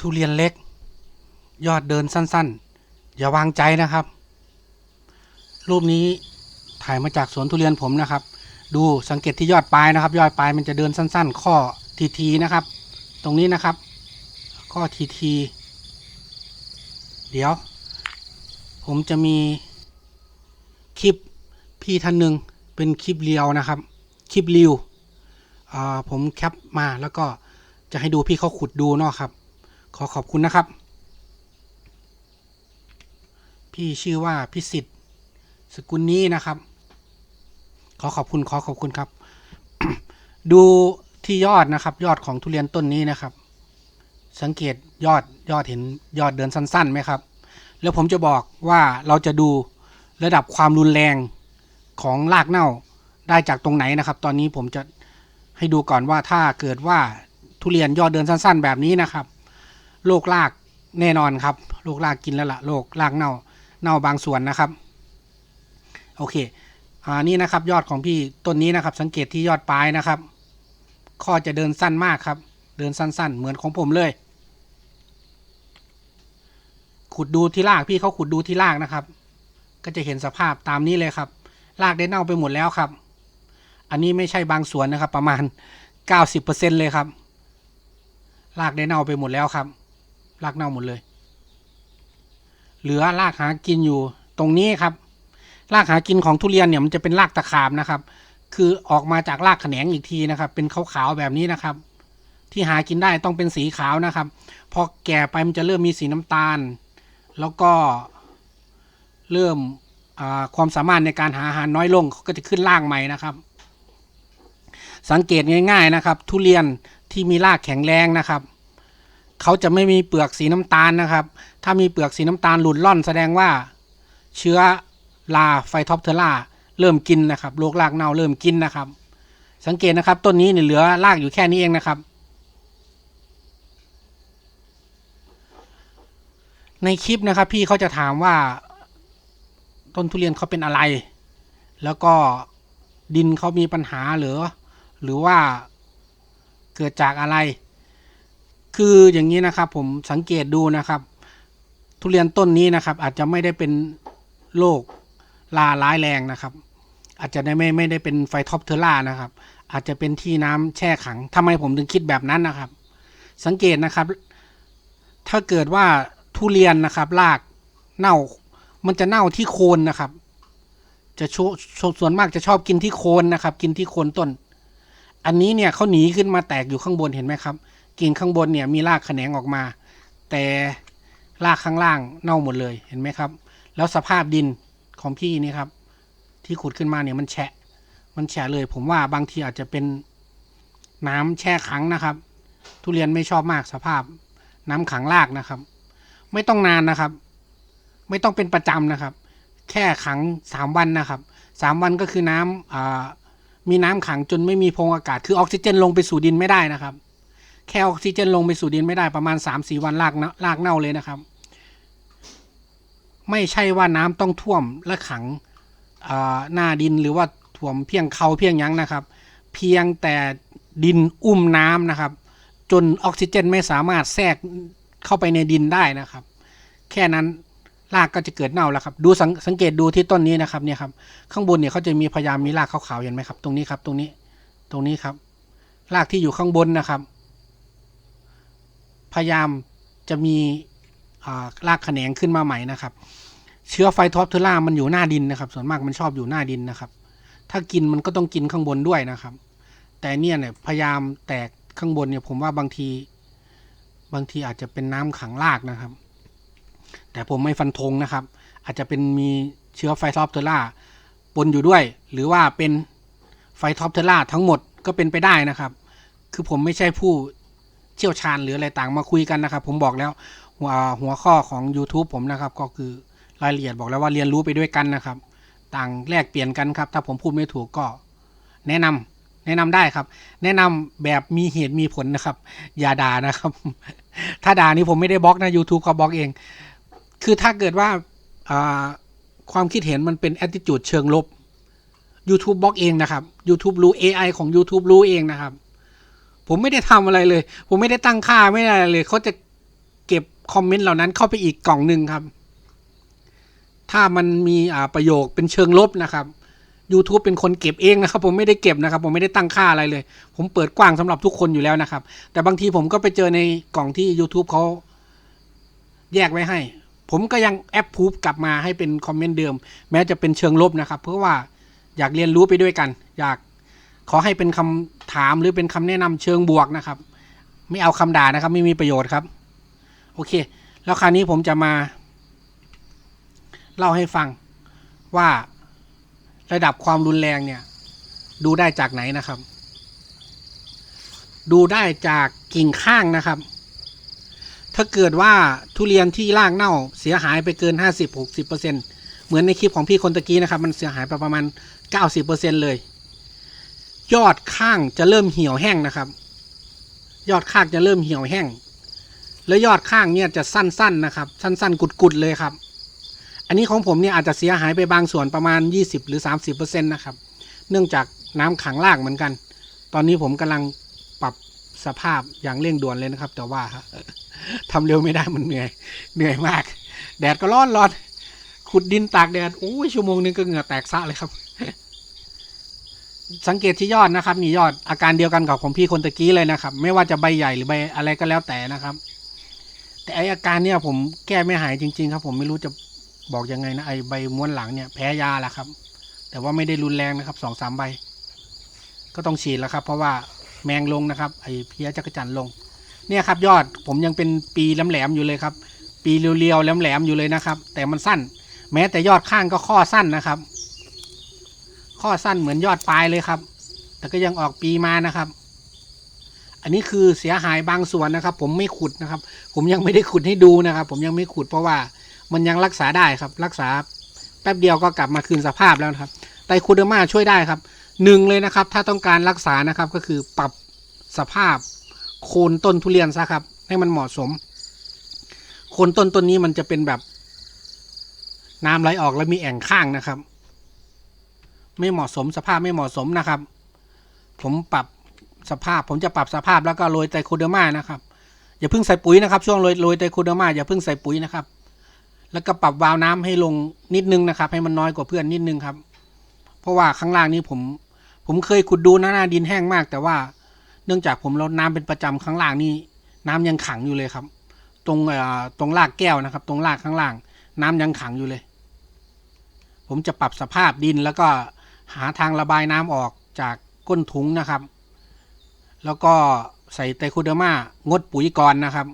ทุเรียนเล็ก ยอดเดินสั้นๆ อย่าวางใจนะครับ รูปนี้ถ่ายมาจากสวนทุเรียนผมนะครับ ดูสังเกตที่ยอดปลายนะครับ ยอดปลายมันจะเดินสั้น ๆ ข้อทีทีนะครับ ตรงนี้นะครับ ข้อทีทีเดี๋ยว ผมจะมีคลิปพี่ท่านหนึ่งเป็นคลิปเรียวนะครับ คลิปรีวผมแคปมาแล้วก็จะให้ดูพี่เขาขุดดูเนาะครับ ขอขอบคุณนะครับ พี่ชื่อว่าพิสิทธิ์สกุลนี้นะครับ ขอขอบคุณขอขอบคุณครับ ดูที่ยอดนะครับ ยอดของทุเรียนต้นนี้นะครับ สังเกตยอดยอดเห็นยอดเดินสั้นๆไหมครับ แล้วผมจะบอกว่าเราจะดูระดับความรุนแรงของรากเน่าได้จากตรงไหนนะครับ ตอนนี้ผมจะให้ดูก่อนว่าถ้าเกิดว่าทุเรียนยอดเดินสั้น ๆ แบบนี้นะครับ โรครากแน่นอนครับโรครากกินแล้วละ่ะโรครากเน่าเน่าบางส่วนนะครับ โอเคอ่านี่นะครับยอดของพี่ต้นนี้นะครับ สังเกตที่ยอดปลายนะครับ ข้อจะเดินสั้นมากครับ เดินสั้น ๆ เหมือนของผมเลย ขุดดูที่รากพี่เขาขุดดูที่รากนะครับ ก็จะเห็นสภาพตามนี้เลยครับรากได้เน่าไปหมดแล้วครับ อันนี้ไม่ใช่บางส่วนนะครับ ประมาณ 90%เลยครับรากได้เน่าไปหมดแล้วครับ รากเน่าหมดเลย เหลือรากหากินอยู่ตรงนี้ครับ รากหากินของทุเรียนเนี่ยมันจะเป็นรากตะขาบนะครับ คือออกมาจากรากแขนงอีกทีนะครับ เป็นขาวๆแบบนี้นะครับ ที่หากินได้ต้องเป็นสีขาวนะครับ พอแก่ไปมันจะเริ่มมีสีน้ำตาล แล้วก็เริ่มความสามารถในการหาอาหารน้อยลงเขาก็จะขึ้นรากใหม่นะครับ สังเกตง่าย ๆนะครับ ทุเรียนที่มีรากแข็งแรงนะครับ เขาจะไม่มีเปลือกสีน้ำตาลนะครับ ถ้ามีเปลือกสีน้ำตาลหลุดล่อนแสดงว่าเชื้อราไฟท็อปเทอร่าเริ่มกินนะครับโรครากเน่าเริ่มกินนะครับ สังเกตนะครับต้นนี้เนี่ยเหลือรากอยู่แค่นี้เองนะครับ ในคลิปนะครับพี่เขาจะถามว่า ต้นทุเรียนเขาเป็นอะไร แล้วก็ดินเขามีปัญหาหรือ หรือว่าเกิดจากอะไร คืออย่างนี้นะครับผมสังเกตดูนะครับ ทุเรียนต้นนี้นะครับ อาจจะไม่ได้เป็นโรคลาร้ายแรงนะครับ อาจจะได้ไม่ไม่ได้เป็นไฟท็อปเทอร่านะครับ อาจจะเป็นที่น้ำแช่ขังทำไมผมถึงคิดแบบนั้นนะครับ สังเกตนะครับ ถ้าเกิดว่าทุเรียนนะครับรากเน่า มันจะเน่าที่โคนนะครับ จะชชส่วนมากจะชอบกินที่โคนนะครับ กินที่โคนต้น อันนี้เนี่ยเขาหนีขึ้นมาแตกอยู่ข้างบนเห็นไหมครับ กิ่งข้างบนเนี่ยมีรากแขนงออกมา แต่รากข้างล่างเน่าหมดเลยเห็นไหมครับ แล้วสภาพดินของพี่นี่ครับ ที่ขุดขึ้นมาเนี่ยมันแฉะ มันแฉะเลย ผมว่าบางทีอาจจะเป็นน้ำแช่ขังนะครับ ทุเรียนไม่ชอบมากสภาพ น้ำขังรากนะครับ ไม่ต้องนานนะครับ ไม่ต้องเป็นประจำนะครับ แค่ขังสามวันนะครับสามวันก็คือน้ำมีน้ำขังจนไม่มีพงอากาศ คือออกซิเจนลงไปสู่ดินไม่ได้นะครับ แค่ออกซิเจนลงไปสู่ดินไม่ได้ประมาณสามสี่วันรากเน่ารากเน่าเลยนะครับ ไม่ใช่ว่าน้ำต้องท่วมและขังหน้าดินหรือว่าท่วมเพียงเขาเพียงยังนะครับ เพียงแต่ดินอุ้มน้ำนะครับ จนออกซิเจนไม่สามารถแทรกเข้าไปในดินได้นะครับ แค่นั้นรากก็จะเกิดเน่าแล้วครับ ดูสังสังเกตดูที่ต้นนี้นะครับเนี่ยครับข้างบนเนี่ยเขาจะมีพยายามมีรากขาวๆเห็นไหมครับ ตรงนี้ครับ ตรงนี้ตรงนี้ครับ รากที่อยู่ข้างบนนะครับ พยายามจะมีอ่ารากแขนงขึ้นมาใหม่นะครับ เชื้อไฟท็อปเทอร่ามันอยู่หน้าดินนะครับ ส่วนมากมันชอบอยู่หน้าดินนะครับ ถ้ากินมันก็ต้องกินข้างบนด้วยนะครับ แต่เนี่ยเนี่ยพยายามแตกข้างบนเนี่ยผมว่าบางที บางทีอาจจะเป็นน้ำขังรากนะครับ แต่ผมไม่ฟันธงนะครับ อาจจะเป็นมีเชื้อไฟท็อปเทอร่าปนอยู่ด้วย หรือว่าเป็นไฟท็อปเทอร่าทั้งหมดก็เป็นไปได้นะครับ คือผมไม่ใช่ผู้ เชี่ยวชาญหรืออะไรต่างมาคุยกันนะครับ ผมบอกแล้วหัวหัวข้อของ YouTube ผมนะครับก็คือรายละเอียดบอกแล้วว่าเรียนรู้ไปด้วยกันนะครับ ต่างแลกเปลี่ยนกันครับ ถ้าผมพูดไม่ถูกก็ แนะนำแนะนำได้ครับ แนะนำแบบมีเหตุมีผลนะครับ อย่าด่านะครับ ถ้าด่านี่ผมไม่ได้บล็อกนะ YouTube เขาบล็อกเอง คือถ้าเกิดว่าความคิดเห็นมันเป็น attitude เชิงลบ YouTube บล็อกเองนะครับ YouTube รู้ AI ของ YouTube รู้เองนะครับ ผมไม่ได้ทำอะไรเลย ผมไม่ได้ตั้งค่าไม่ได้อะไรเลยเขาจะเก็บคอมเมนต์เหล่านั้นเข้าไปอีกกล่องหนึ่งครับ ถ้ามันมีอ่าประโยคเป็นเชิงลบนะครับ YouTube เป็นคนเก็บเองนะครับ ผมไม่ได้เก็บนะครับ ผมไม่ได้ตั้งค่าอะไรเลย ผมเปิดกว้างสำหรับทุกคนอยู่แล้วนะครับ แต่บางทีผมก็ไปเจอในกล่องที่ YouTube เขาแยกไว้ให้ ผมก็ยังแอปพูฟกลับมาให้เป็นคอมเมนต์เดิม แม้จะเป็นเชิงลบนะครับ เพราะว่าอยากเรียนรู้ไปด้วยกัน อยาก ขอให้เป็นคำถามหรือเป็นคำแนะนำเชิงบวกนะครับ ไม่เอาคำด่านะครับ ไม่มีประโยชน์ครับ โอเค แล้วคราวนี้ผมจะมา เล่าให้ฟังว่าระดับความรุนแรงเนี่ย ดูได้จากไหนนะครับ ดูได้จากกิ่งข้างนะครับ ถ้าเกิดว่าทุเรียนที่รากเน่าเสียหายไปเกิน 50-60%เหมือนในคลิปของพี่คนตะกี้นะครับ มันเสียหายไปประมาณ 90%เลย ยอดข้างจะเริ่มเหี่ยวแห้งนะครับ ยอดข้างจะเริ่มเหี่ยวแห้ง แล้วยอดข้างเนี่ยจะสั้นๆนะครับ สั้นๆ กุดๆเลยครับ อันนี้ของผมเนี่ยอาจจะเสียหายไปบางส่วนประมาณ 20 หรือ 30%นะครับ เนื่องจากน้ำขังรากเหมือนกัน ตอนนี้ผมกำลังปรับสภาพอย่างเร่งด่วนเลยนะครับ แต่ว่าทำเร็วไม่ได้มันเหนื่อย เหนื่อยมาก แดดก็ร้อนร้อนขุดดินตากแดดโอ้ยชั่วโมงนึงก็เหงื่อแตกซะเลยครับ สังเกตที่ยอดนะครับนี่ยอดอาการเดียวกันกับของพี่คนตะกี้เลยนะครับ ไม่ว่าจะใบใหญ่หรือใบอะไรก็แล้วแต่นะครับ แต่ไออาการเนี่ยผมแก้ไม่หายจริง ๆ ครับ ผมไม่รู้จะบอกยังไงนะไอใบม้วนหลังเนี่ยแพ้ยาแหละครับ แต่ว่าไม่ได้รุนแรงนะครับสองสามใบ ก็ต้องฉีดแล้วครับ เพราะว่าแมงลงนะครับ ไอเพี้ยจักรจันลง เนี่ยครับ ยอดผมยังเป็นปีแหลมๆอยู่เลยครับ ปีเรียวๆแหลมๆอยู่เลยนะครับ แต่มันสั้น แม้แต่ยอดข้างก็ข้อสั้นนะครับ ข้อสั้นเหมือนยอดปลายเลยครับ แต่ก็ยังออกปีมานะครับ อันนี้คือเสียหายบางส่วนนะครับ ผมไม่ขุดนะครับ ผมยังไม่ได้ขุดให้ดูนะครับ ผมยังไม่ขุดเพราะว่ามันยังรักษาได้ครับ รักษาแป๊บเดียวก็กลับมาคืนสภาพแล้วนะครับไตคูเดอร์มาช่วยได้ครับหนึ่งเลยนะครับ ถ้าต้องการรักษานะครับก็คือปรับสภาพโคนต้นทุเรียนซะครับ ให้มันเหมาะสม โคนต้นต้นนี้มันจะเป็นแบบน้ำไหลออกแล้วมีแอ่งข้างนะครับ ไม่เหมาะสมสภาพไม่เหมาะสมนะครับ ผมปรับสภาพผมจะปรับสภาพแล้วก็โรยไตโคเดอร์มานะครับอย่าเพิ่งใส่ปุ๋ยนะครับ ช่วงโรยโรยไตโคเดอร์มาอย่าเพิ่งใส่ปุ๋ยนะครับ แล้วก็ปรับวาล์วน้ำให้ลงนิดนึงนะครับ ให้มันน้อยกว่าเพื่อนนิดนึงครับ เพราะว่าข้างล่างนี้ผม ผมเคยขุดดูนะหน้าดินแห้งมาก แต่ว่าเนื่องจากผมรดน้ำเป็นประจำข้างล่างนี่น้ำยังขังอยู่เลยครับ ตรงเอ่อตรงรากแก้วนะครับ ตรงรากข้างล่าง น้ำยังขังอยู่เลย ผมจะปรับสภาพดินแล้วก็ หาทางระบายน้ำออกจากก้นถุงนะครับ แล้วก็ใส่ไตรโคเดอร์มางดปุ๋ยก่อนนะครับ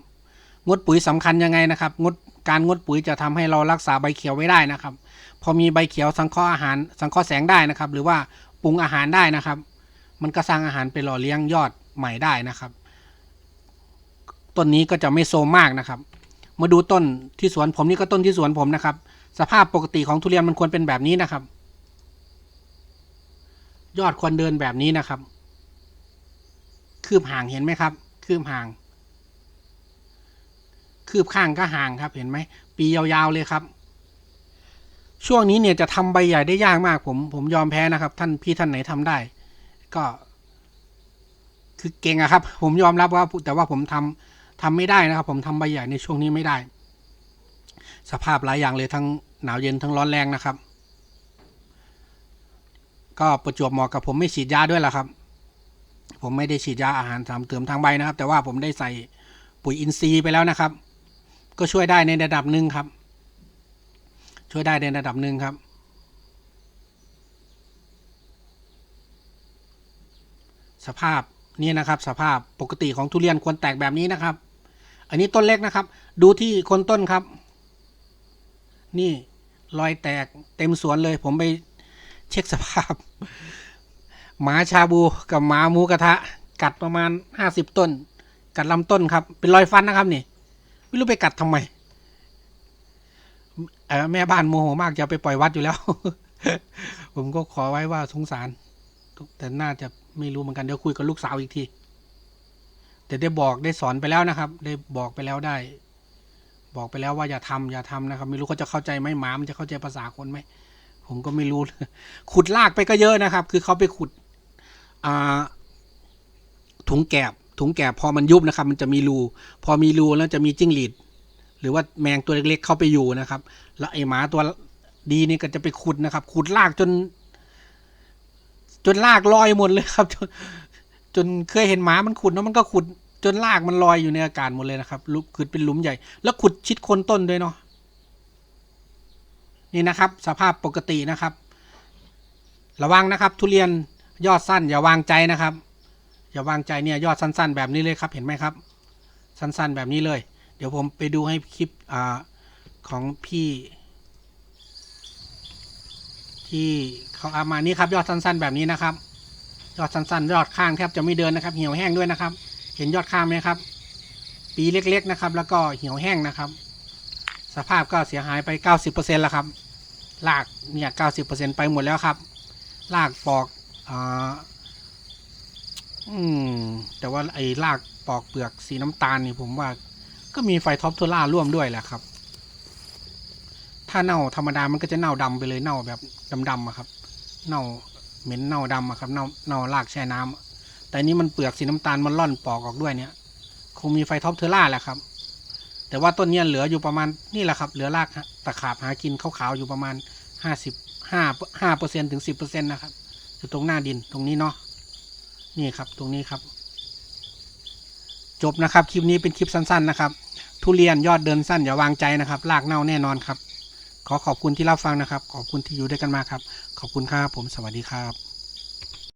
งดปุ๋ยสำคัญยังไงนะครับ งดการงดปุ๋ยจะทำให้เรารักษาใบเขียวไว้ได้นะครับ พอมีใบเขียวสังเคราะห์อาหาร สังเคราะห์แสงได้นะครับ หรือว่าปรุงอาหารได้นะครับ มันก็สร้างอาหารไปหล่อเลี้ยงยอดใหม่ได้นะครับ ต้นนี้ก็จะไม่โซมมากนะครับ มาดูต้นที่สวนผมนี่ก็ต้นที่สวนผมนะครับ สภาพปกติของทุเรียนมันควรเป็นแบบนี้นะครับ ยอดควรเดินแบบนี้นะครับ คืบห่างเห็นไหมครับ คืบห่าง คืบข้างก็ห่างครับเห็นไหม ปียาวๆเลยครับ ช่วงนี้เนี่ยจะทำใบใหญ่ได้ยากมากผม ผมยอมแพ้นะครับ ท่านพี่ท่านไหนทำได้ ก็ คือเก่งอะครับ ผมยอมรับว่าแต่ว่าผมทำทำไม่ได้นะครับ ผมทำใบใหญ่ในช่วงนี้ไม่ได้ สภาพหลายอย่างเลยทั้งหนาวเย็นทั้งร้อนแรงนะครับ ก็ประจวบเหมาะกับผมไม่ฉีดยาด้วยล่ะครับ ผมไม่ได้ฉีดยาอาหารสามเติมทางใบนะครับ แต่ว่าผมได้ใส่ปุ๋ยอินทรีย์ไปแล้วนะครับ ก็ช่วยได้ในระดับหนึ่งครับ ช่วยได้ในระดับหนึ่งครับ สภาพนี่นะครับ สภาพปกติของทุเรียนควรแตกแบบนี้นะครับ อันนี้ต้นเล็กนะครับ ดูที่คนต้นครับ นี่รอยแตกเต็มสวนเลย ผมไปเช็คสภาพ หมาชาบูกับหมาหมูกระทะ กัดประมาณห้าสิบต้น กัดลำต้นครับ เป็นรอยฟันนะครับนี่ ไม่รู้ไปกัดทำไมแม่บ้านโมโหมากจะไปปล่อยวัดอยู่แล้ว ผมก็ขอไว้ว่าสงสาร แต่น่าจะไม่รู้เหมือนกัน เดี๋ยวคุยกับลูกสาวอีกที แต่ได้บอกได้สอนไปแล้วนะครับ ได้บอกไปแล้วได้ บอกไปแล้วว่าอย่าทำอย่าทำนะครับ ไม่รู้เขาจะเข้าใจไหมหมามันจะเข้าใจภาษาคนไหม ผมก็ไม่รู้ ขุดลากไปก็เยอะนะครับ คือเขาไปขุดถุงแกบถุงแกบพอมันยุบนะครับ มันจะมีรู พอมีรูแล้วจะมีจิ้งหรีดหรือว่าแมงตัวเล็กๆเข้าไปอยู่นะครับ แล้วไอ้หมาตัวดีนี่ก็จะไปขุดนะครับ ขุดลากจน จนลากลอยหมดเลยครับ จนจนเคยเห็นหมามันขุดแล้วมันก็ขุด จนลากมันลอยอยู่ในอากาศหมดเลยนะครับลุขุดเป็นหลุมใหญ่ แล้วขุดชิดโคนต้นด้วยเนาะ นี่นะครับ สภาพปกตินะครับ ระวังนะครับ ทุเรียนยอดสั้น อย่าวางใจนะครับ อย่าวางใจเนี่ยยอดสั้น ๆ แบบนี้เลยครับเห็นไหมครับ สั้นๆแบบนี้เลย เดี๋ยวผมไปดูให้คลิปอ่าของพี่ ที่เขาเอามานี่ครับยอดสั้น ๆ แบบนี้นะครับ ยอดสั้นๆ ยอดข้างแทบจะไม่เดินนะครับ เหี่ยวแห้งด้วยนะครับ เห็นยอดข้างไหมครับ ปีเล็กๆนะครับ แล้วก็เหี่ยวแห้งนะครับ สภาพก็เสียหายไป 90%แล้วครับ รากเนี่ย90%ไปหมดแล้วครับรากปอกอ่าอืมแต่ว่าไอ้รากปอกเปลือกสีน้ำตาลนี่ผมว่า ก็มีไฟท็อปโทล่าร่วมด้วยแหละครับ ถ้าเน่าธรรมดามันก็จะเน่าดำไปเลยเน่าแบบดำๆอะครับ เน่าเหม็นเน่าดำอะครับเน่าเน่ารากแช่น้ำแต่นี้มันเปลือกสีน้ำตาลมันร่อนปอกออกด้วยเนี่ย คงมีไฟท็อปเทอร่าแหละครับ แต่ว่าต้นเนี้ยเหลืออยู่ประมาณนี่แหละครับ เหลือรากตะขาบหากินขาวๆอยู่ประมาณห้าสิบห้าห้าเปอร์เซ็นถึงสิบเปอร์เซ็นนะครับอยู่ตรงหน้าดินตรงนี้เนาะนี่ครับตรงนี้ครับ จบนะครับคลิปนี้เป็นคลิปสั้น ๆนะครับ ทุเรียนยอดเดินสั้นอย่าวางใจนะครับรากเน่าแน่นอนครับ ขอขอบคุณที่รับฟังนะครับ ขอบคุณที่อยู่ด้วยกันมาครับ ขอบคุณครับผมสวัสดีครับ